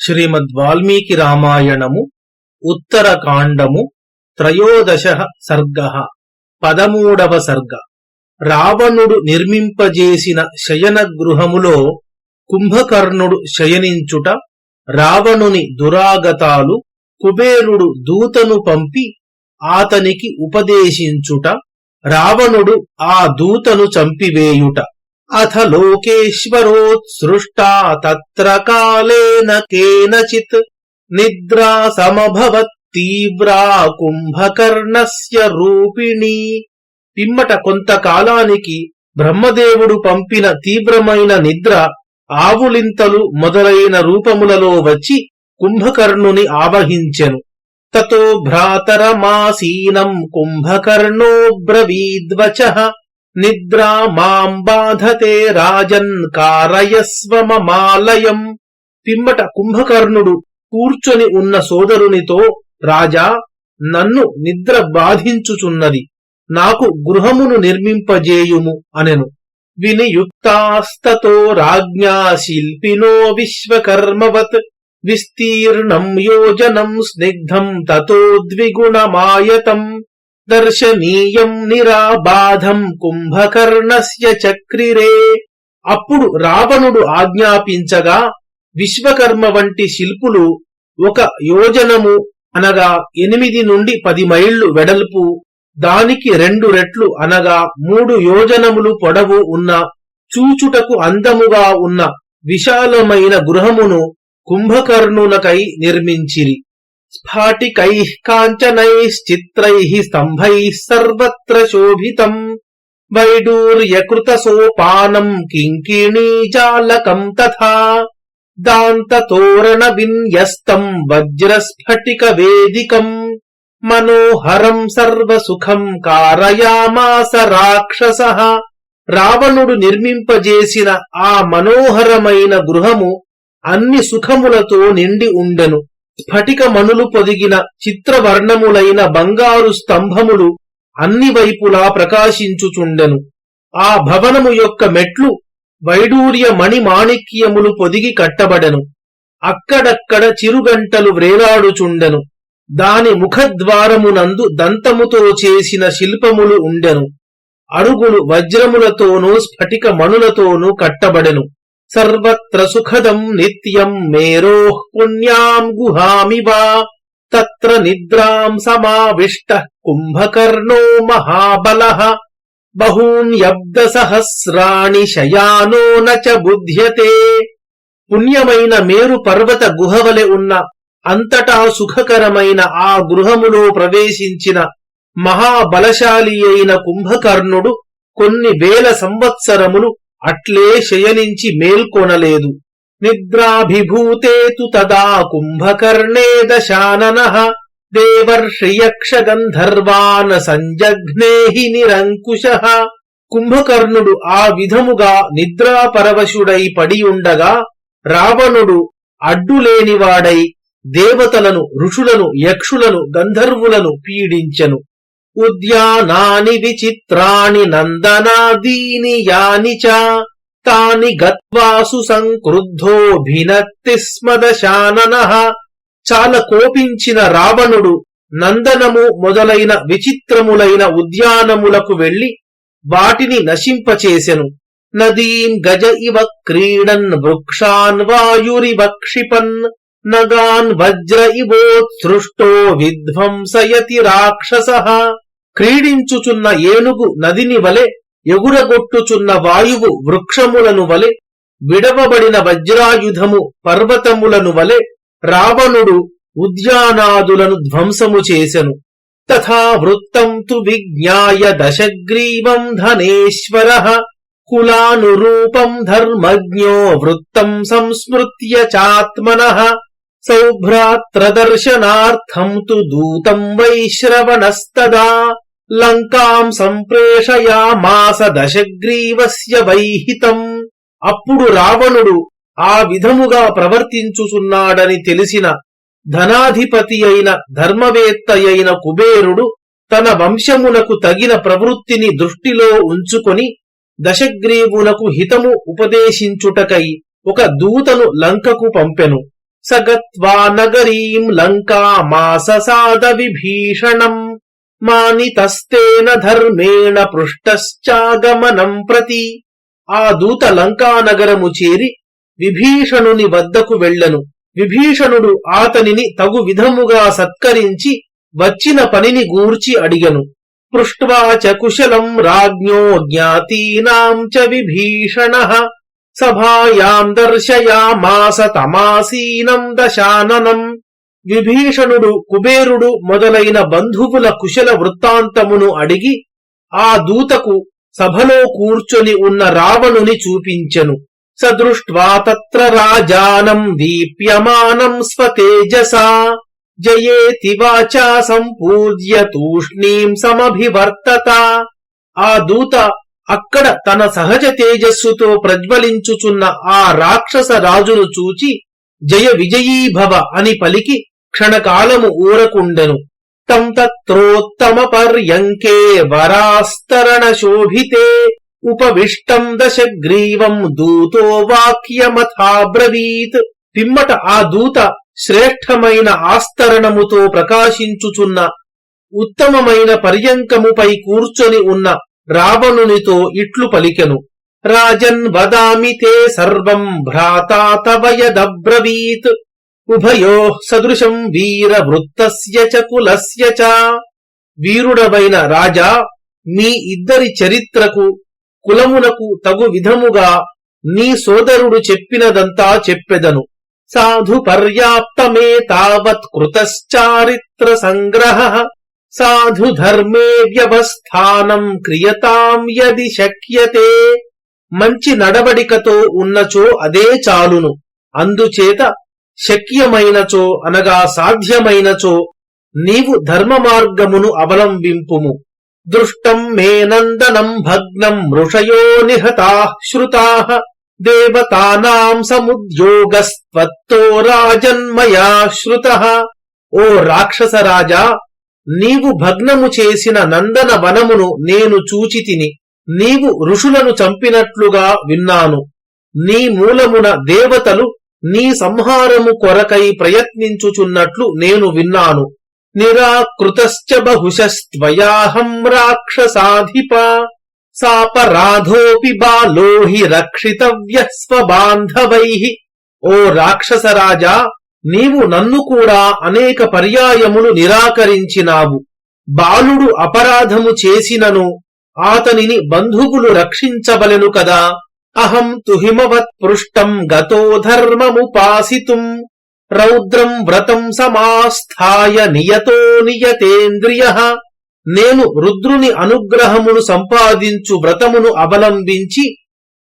శ్రీమద్ వాల్మీకి రామాయణము ఉత్తరకాండము త్రయోదశ సర్గ పదమూడవ సర్గ. రావణుడు నిర్మింపజేసిన శయన గృహములో కుంభకర్ణుడు శయనించుట రావణుని దురాగతాలు కుబేరుడు దూతను పంపి ఆతనికి ఉపదేశించుట రావణుడు ఆ దూతను చంపివేయుట. అథ లోకేశ్వరోత్సృష్టా తత్ర కాలేన కేనచిత్ నిద్రా సమభవత్ తీవ్రా కుంభకర్ణస్య రూపిణి. పిమ్మట కొంతకాలానికి బ్రహ్మదేవుడు పంపిన తీవ్రమైన నిద్ర ఆవులింతలు మొదలైన రూపములలో వచ్చి కుంభకర్ణుని ఆవహించెను. తతో భ్రాతరమాసీనం కుంభకర్ణో బ్రవీద్వచ నిద్రా మాం బాధతే రాజన్ కారయస్వ మమాలయం. పిమ్మట కుంభకర్ణుడు కూర్చొని ఉన్న సోదరునితో రాజా నన్ను నిద్ర బాధించుచున్నది. నాకు గృహమును నిర్మింపజేయుము అనెను. వినియుక్తాస్తతో రాజ్ఞా శిల్పినో విశ్వకర్మవత్ విస్తీర్ణం యోజనం స్నిగ్ధం తతో ద్విగుణమాయతం. దర్శనీయం నిరాబాధం కుంభకర్ణస్య చక్రిరే అప్పుడు రావణుడు ఆజ్ఞాపించగా విశ్వకర్మ వంటి శిల్పులు ఒక యోజనము అనగా ఎనిమిది నుండి పది మైళ్ళు వెడల్పు దానికి రెండు రెట్లు అనగా మూడు యోజనములు పొడవు ఉన్న చూచుటకు అందముగా ఉన్న విశాలమైన గృహమును కుంభకర్ణునకై నిర్మించిరి. స్ఫాటికైః కాంచనైశ్చిత్రైః స్తంభైः సర్వత్ర శోభితం వైడూర్యకృత సోపానం కింకిణీజాలకం తథా దాంతతోరణ విన్యస్తం వజ్రస్ఫటిక వేదికం మనోహరం సర్వసుఖం కారయామాస రాక్షస రావణుడు నిర్మింపజేసిన ఆ మనోహరమైన గృహము అన్ని సుఖములతో నిండి ఉండెను స్ఫటిక మణులు పొదిగిన చిత్రవర్ణములైన బంగారు స్తంభములు అన్ని వైపులా ప్రకాశించుచుండెను. ఆ భవనము యొక్క మెట్లు వైడూర్య మణి మాణిక్యములు పొదిగి కట్టబడెను. అక్కడక్కడ చిరుగంటలు వ్రేలాడుచుండెను. దాని ముఖద్వారమునందు దంతముతో చేసిన శిల్పములు ఉండెను. అరుగులు వజ్రములతోనూ స్ఫటిక మణులతోనూ కట్టబడెను. సర్వత్ర సుఖదం నిత్యం మేరోః పుణ్యాం గుహామివ తత్ర నిద్రాం సమావిష్ట కుంభకర్ణో మహాబల బహూన్యబ్ద సహస్రాణి శయానో చ బుధ్యతే. పుణ్యమైన మేరు పర్వత గుహవలె ఉన్న అంతటా సుఖకరమైన ఆ గృహములో ప్రవేశించిన మహాబలశాలి అయిన కుంభకర్ణుడు కొన్ని వేల సంవత్సరములు అట్లే శయనించి మేల్కొనలేదు. నిద్రాభిభూతేతు తదా కుంభకర్ణే దశానన దేవర్షియక్షగంధర్వాన సంజఘ్నేహి నిరంకుశ. కుంభకర్ణుడు ఆ విధముగా నిద్రాపరవశుడై పడియుండగా రావణుడు అడ్డులేనివాడై దేవతలను ఋషులను యక్షులను గంధర్వులను పీడించెను. ఉద్యానాని విచిత్రాణి నందనాదీని యాని చ తాని గత్వాసు సంక్రుద్ధోభినత్తి స్మదశానన చాలా కోపించిన రావణుడు నందనము మొదలైన విచిత్రములైన ఉద్యానములకు వెళ్ళి వాటిని నశింపచేసెను. నదీం గజ ఇవ క్రీడన్ వృక్షాన్ వాయురివ క్షిపన్ నగాన్ వజ్ర ఇవోత్సృష్టో విధ్వంసయతి రాక్షస. క్రీడించుచున్న ఏనుగు నదిని వలె ఎగురగొట్టుచున్న వాయువు వృక్షములను వలె విడవబడిన వజ్రాయుధము పర్వతములను వలె రావణుడు ఉద్యానాదులను ధ్వంసము చేసెను. తథా వృత్తం తు విజ్ఞాయ దశగ్రీవం ధనేశ్వర కులానురూపం ధర్మజ్ఞో వృత్తం సంస్మృత్య చాత్మన సౌభ్రాత్రదర్శనార్థం తు దూతం వైశ్రవణస్తదా లంకాం సంప్రేషయామాస దశగ్రీవస్య వైహితం. అప్పుడు రావణుడు ఆ విధముగా ప్రవర్తించుచున్నాడని తెలిసిన ధనాధిపతి అయిన ధర్మవేత్త అయిన కుబేరుడు తన వంశమునకు తగిన ప్రవృత్తిని దృష్టిలో ఉంచుకొని దశగ్రీవునకు హితము ఉపదేశించుటకై ఒక దూతను లంకకు పంపెను. సగత్వా నగరీం లంకామాససాద విభీషణం. మానితస్తేన ధర్మేణ పృష్టశ్చాగమనం ప్రతి. ఆ దూత లంకానగరము చేరి విభీషణుని వద్దకు వెళ్ళను. విభీషణుడు ఆతనిని తగు విధముగా సత్కరించి వచ్చిన పనిని గూర్చి అడిగను. పృష్ట్వా చ కుశలం రాజ్ఞో జ్ఞాతీనాం చ విభీషణ. సభాయాం దర్శయామాస తమాసీనం దశాననం. విభీషణుడు కుబేరుడు మొదలైన బంధువుల కుశల వృత్తాంతమును అడిగి ఆ దూతకు సభలో కూర్చొని ఉన్న రావణుని చూపించెను. సదృష్ట్వా తత్ర రాజానం దీప్యమానం స్వతేజసా జయేతి వాచా సంపూజ్య తూష్ణీం సమభివర్తత. ఆ దూత అక్కడ తన సహజ తేజస్సుతో ప్రజ్వలించుచున్న ఆ రాక్షస రాజును చూచి జయ విజయీభవ అని పలికి క్షణకాలము ఊరకుండెను. తం తత్రోత్తమ పర్యంకే వరాస్తరణ శోభితే ఉపవిష్టం దశగ్రీవం దూతో వాక్యమథాబ్రవీత్. పిమ్మట ఆ దూత శ్రేష్టమైన ఆస్తరణముతో ప్రకాశించుచున్న ఉత్తమమైన పర్యంకముపై కూర్చొని ఉన్న రావణునితో ఇట్లు పలికెను. రాజన్ వదామి తే సర్వం భ్రాతా తవయదబ్రవీత్ ఉభయో సదృశం వీర వృత్తస్య చ కులస్య చ. వీరుడవైన రాజా మీ ఇద్దరి చరిత్రకు కులమునకు తగు విధముగా నీ సోదరుడు చెప్పినదంతా చెప్పెదను. సాధు పర్యాప్తమే తావత్ కృతశ్చారిత్ర సంగ్రహ. సాధు ధర్మే వ్యవస్థానం క్రియతాం యది శక్యతే. మంచి నడవడికతో ఉన్నచో అదే చాలును. అందుచేత శక్యమైనచో అనగా సాధ్యమైనచో నీవు ధర్మ మార్గమును అవలంబింపుము. దృష్టం మే నందనం భగ్నం మృషయో నిహతా శ్రుతా దేవతానాం సముద్యోగస్త్వత్తో రాజన్మయా శ్రుత. ఓ రాక్షస రాజా నీవు భగ్నము చేసిన నందన వనమును నేను చూచితిని నీవు ఋషులను చంపినట్లుగా విన్నాను. నీ మూలమున దేవతలు నీ సంహారము కొరకై ప్రయత్నించుచున్నట్లు నేను విన్నాను. నిరాకృతశ్చ బహుశస్త్వయాహం రాక్షసాధిప సాపరాధోపి బాలోహి రక్షితవ్య స్వబాంధవై. ఓ రాక్షసరాజా నీవు నన్ను కూడా అనేక పర్యాయములు నిరాకరించినావు. బాలుడు అపరాధము చేసినను ఆతనిని బంధువులు రక్షించబలెను కదా? అహం తుహిమవత్ పృష్టం గతో ధర్మముపాసితుం. రౌద్రం వ్రతం సమాస్థాయ నియతో నియతేంద్రియ. నేను రుద్రుని అనుగ్రహమును సంపాదించు వ్రతమును అవలంబించి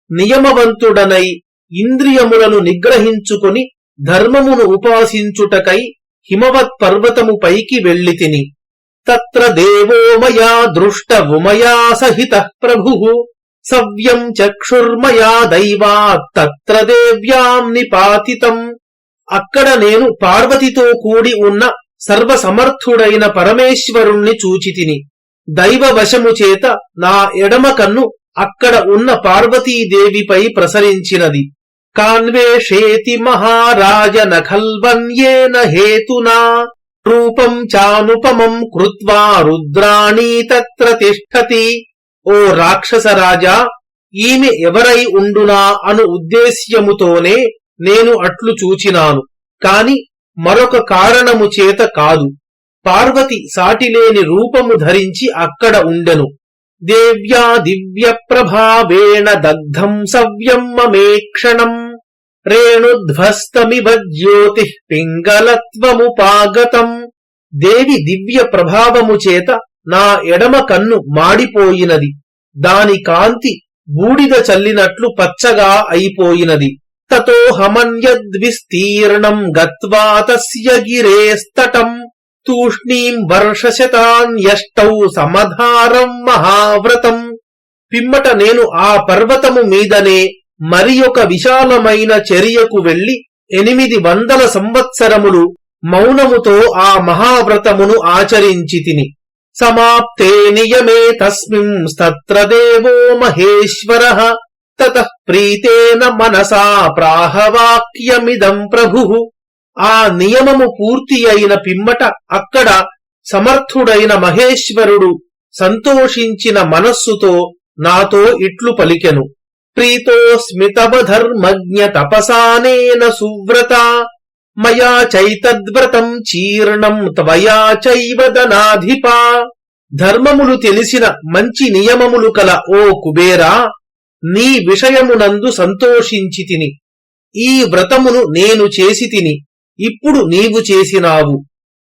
నియమవంతుడనై ఇంద్రియములను నిగ్రహించుకుని ధర్మమును ఉపాసించుటకై హిమవత్ పర్వతము పైకి వెళ్ళి తిని తత్ర దేవో మయా దృష్టవుమయా సహిత ప్రభు. సవ్యం చక్షుర్మయా దైవాత్ తత్ర దేవ్యాం నిపాతితం. అక్కడ నేను పార్వతితో కూడి ఉన్న సర్వసమర్థుడైన పరమేశ్వరుణ్ణి చూచితిని. దైవవశము చేత నా ఎడమ కన్ను అక్కడ ఉన్న పార్వతీదేవిపై ప్రసరించినది. కాన్వేషేతి మహారాజ నఖల్వన్యేన హేతునా. రూపం చానుపమం కృత్వా రుద్రాణీ తత్ర తిష్టతి. ఓ రాక్షస రాజా ఈమె ఎవరై ఉండునా అను ఉద్దేశ్యముతోనే నేను అట్లు చూచినాను. కాని మరొక కారణము చేత కాదు. పార్వతి సాటిలేని రూపము ధరించి అక్కడ ఉండెను. దేవ్యా దివ్య ప్రభావేణ దగ్ధం సవ్యం మమేక్షణం రేణుధ్వస్తమివ జ్యోతి పింగళత్వముపాగతం. దేవి దివ్య ప్రభావము చేత నా ఎడమ కన్ను మాడిపోయినది. దాని కాంతి బూడిద చల్లినట్లు పచ్చగా అయిపోయినది. తతోహమన్యద్విస్తీర్ణం గత్వా తస్య గిరేస్తటం. తూష్ణీం వర్షశతాన్యష్టౌ సమధారం మహావ్రతం. పిమ్మట నేను ఆ పర్వతము మీదనే మరి ఒక విశాలమైన చర్యకు వెళ్ళి ఎనిమిది వందల సంవత్సరములు మౌనముతో ఆ మహావ్రతమును ఆచరించి తిని సమాప్తే నియమే తస్మింస్తత్ర దేవో మహేశ్వర. తత ప్రీతేన మనసా ప్రాహవాక్యమిదం ప్రభు. ఆ నియమము పూర్తి అయిన పిమ్మట అక్కడ సమర్థుడైన మహేశ్వరుడు సంతోషించిన మనస్సుతో నాతో ఇట్లు పలికెను. ప్రీతోస్మితవధర్మజ్ఞ తపసానేన సువ్రత. మయా చైతద్వ్రతం చీర్ణం త్వయా చైవ దనాధిపా ధర్మములు తెలిసిన మంచి నియమములు కల ఓ కుబేరా నీ విషయమునందు సంతోషించి తిని. ఈ వ్రతమును నేను చేసి తిని ఇప్పుడు నీవు చేసినావు.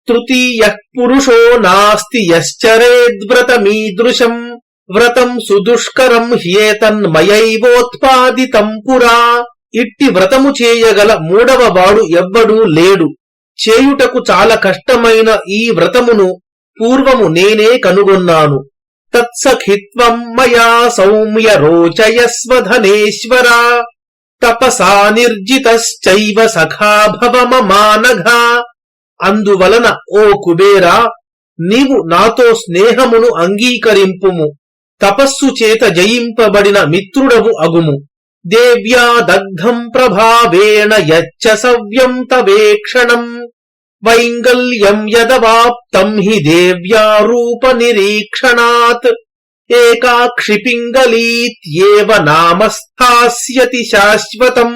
తృతీయ పురుషో నాస్తి యశ్చరేద్వ్రతమీదృశం వ్రతం సుదుష్కరం హ్యేతన్మయైవోత్పాదితం పురా. ఇట్టి వ్రతము చేయగల మూడవ వాడు ఎవ్వడూ లేడు. చేయుటకు చాలా కష్టమైన ఈ వ్రతమును పూర్వము నేనే కనుగొన్నాను. తత్సఖిత్వం మయా సౌమ్య రోచయస్వధనేశ్వర తపసా నిర్జితశ్చైవ సఖాభవ మమానఘా. అందువలన ఓ కుబేరా నీవు నాతో స్నేహమును అంగీకరింపుము. తపస్సు చేత జయింపబడిన మిత్రుడవు అగుము. దేవ్యా దగ్ధం ప్రభావేణ యచ్చ సవ్యం తవేక్షణం వైంగల్యం యదవాప్తం హి దేవ్యా రూప నిరీక్షణాత్ ఏకాక్షి పింగళీత్యేవ నామస్థాస్యతి శాశ్వతం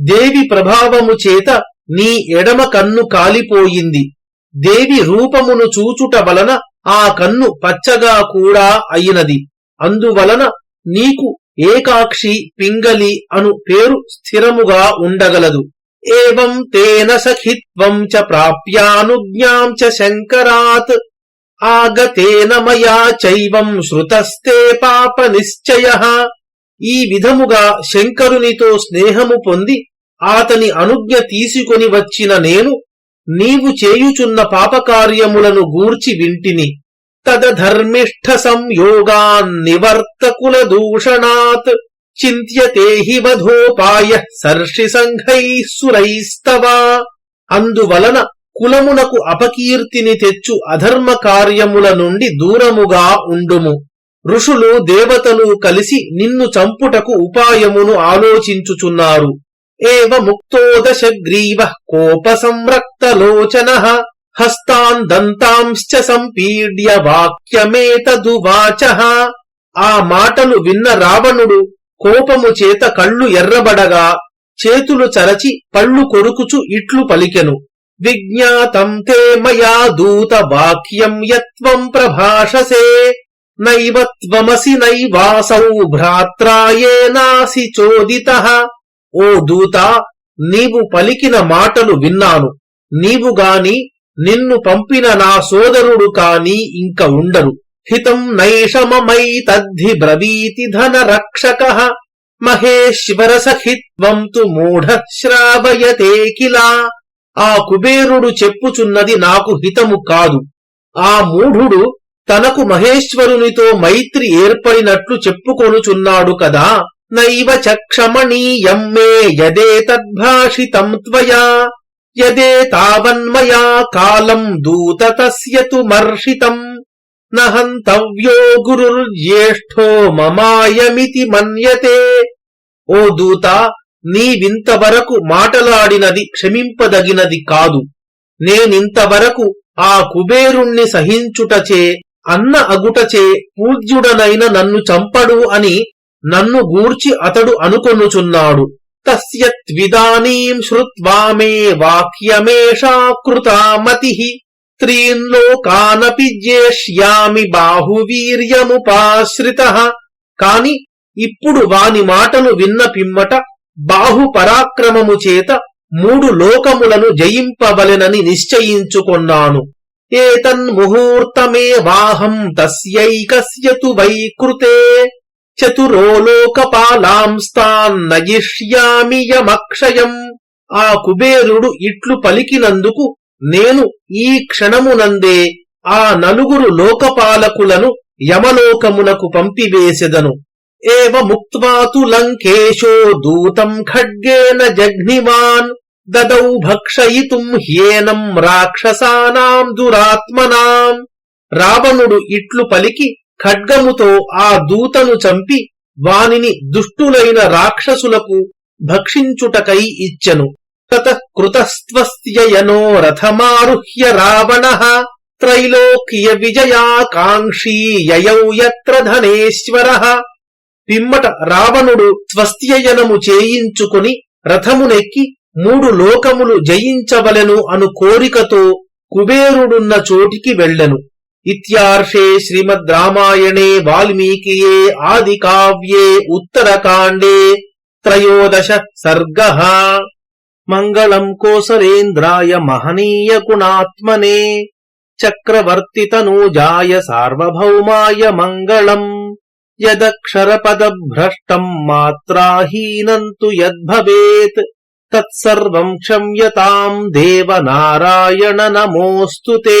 దేవి ప్రభావము చేత నీ ఎడమ కన్ను కాలిపోయింది. దేవి రూపమును చూచుట వలన ఆ కన్ను పచ్చగా కూడా అయినది. అందువలన నీకు ఏకాక్షి పింగలి అను పేరు స్థిరముగా ఉండగలదు. ఏం తేన సఖిత్వం చ ప్రాప్యానుజ్ఞాం చ శంకరాత్ ఆగతేన మయా చైవం శృతస్తే పాప నిశ్చయ. ఈ విధముగా శంకరునితో స్నేహము పొంది ఆతని అనుజ్ఞ తీసుకొని వచ్చిన నేను నీవు చేయుచున్న పాపకార్యములను గూర్చి వింటిని. తదధర్మిష్ఠ సంయోగాన్నివర్తకుల దూషణాత్ చింత్యతే హి వధోపాయ సర్షి సంఘైస్సురైస్తవా అందువలన కులమునకు అపకీర్తిని తెచ్చు అధర్మ కార్యముల నుండి దూరముగా ఉండుము. ఋషులు దేవతలు కలిసి నిన్ను చంపుటకు ఉపాయమును ఆలోచించుచున్నారు. ఏవ ముక్తో దశగ్రీవ కోప సంరక్తలోచన హస్తాన్ దంతాంశ్చ సంపీడ్య వాక్యమేతదువాచ. ఆ మాటలు విన్న రావణుడు కోపము చేత కళ్ళు ఎర్రబడగా చేతులు చరచి పళ్ళు కొరుకుచు ఇట్లు పలికెను. విజ్ఞాతం తే మయా దూత వాక్యం యత్వం ప్రభాషసే. నైవ త్వమసి నైవాసౌ భ్రాత్రాయేనాసి చోదిత. ఓ దూత నీవు పలికిన మాటలు విన్నాను. నీవు గాని నిన్ను పంపిన నా సోదరుడు కాని ఇంక ఉండరు. హితం నైషమమై తద్ధి బ్రవీతి ధన రక్షక మహేశ్వర సహిత్వం తు మూఢ శ్రావయతే కిలా ఆ కుబేరుడు చెప్పుచున్నది నాకు హితము కాదు. ఆ మూఢుడు తనకు మహేశ్వరునితో మైత్రి ఏర్పడినట్లు చెప్పుకొనుచున్నాడు కదా. నైవ చక్షమణీయం మే యదే తద్భాషితం త్వయా. యదే తావన్మయా కాలం దూత తస్య తు మర్షితం. నహంతవ్యో గురుర్జ్యేష్ఠో మమాయమితి మన్యతే. ఓ దూత నీవింతవరకు మాటలాడినది క్షమింపదగినది కాదు. నేనింతవరకు ఆ కుబేరుణ్ణి సహించుటచే అన్న అగుటచే పూజ్యుడనైన నన్ను చంపడు అని నన్ను గూర్చి అతడు అనుకొనుచున్నాడు. తస్యత్విదానీం శ్రుత్వా మే వాక్యమేషా కృతామతి త్రీన్ లోకానపి జ్యేష్యామి బాహువీర్యముపాశ్రిత కాని ఇప్పుడు వాని మాటలు విన్న పిమ్మట బాహు పరాక్రమము చేత మూడు లోకములను జయింపవలెనని నిశ్చయించుకొన్నాను ఏతన్ముహూర్తమే వాహం తస్యైకస్య తు వైకృతే చతురో లోకపాలాంస్తాన్నయిష్యామి యమక్షయం. ఆ కుబేరుడు ఇట్లు పలికినందుకు నేను ఈ క్షణమునందే ఆ నలుగురు లోకపాలకులను యమలోకమునకు పంపివేసెదను. ఏవ ముక్త్వాతు లంకేశో దూతం ఖడ్గేన జఘ్నిమాన్ దదౌ భక్షయితుం హ్యేనం రాక్షసానాం దురాత్మనాం. రావణుడు ఇట్లు పలికి ఖడ్గముతో ఆ దూతను చంపి వానిని దుష్టులైన రాక్షసులకు భక్షించుటకై ఇచ్చెను. తత కృతస్త్వస్త్యయనో రథమారుహ్య రావణ త్రైలోక్య విజయాకాంక్షీ యయౌ యత్ర ధనేశ్వర. పిమ్మట రావణుడు స్వస్త్యయనము చేయించుకుని రథమునెక్కి మూడు లోకములు జయించవలెను అను కోరికతో కుబేరుడున్న చోటికి వెళ్ళెను. ఇత్యార్షే శ్రీమద్ రామాయణే వాల్మీకియే ఆది కావ్యే ఉత్తరకాండే త్రయోదశ సర్గ మంగళం కోసలేంద్రాయ మహనీయ గుణాత్మనే చక్రవర్తి తనూజాయ సార్వభౌమాయ మంగళం యదక్షరపదభ్రష్టం మాత్రాహీనంతు యద్భవేత్ తత్సర్వం క్షమ్యతాం దేవ నారాయణ నమోస్తుతే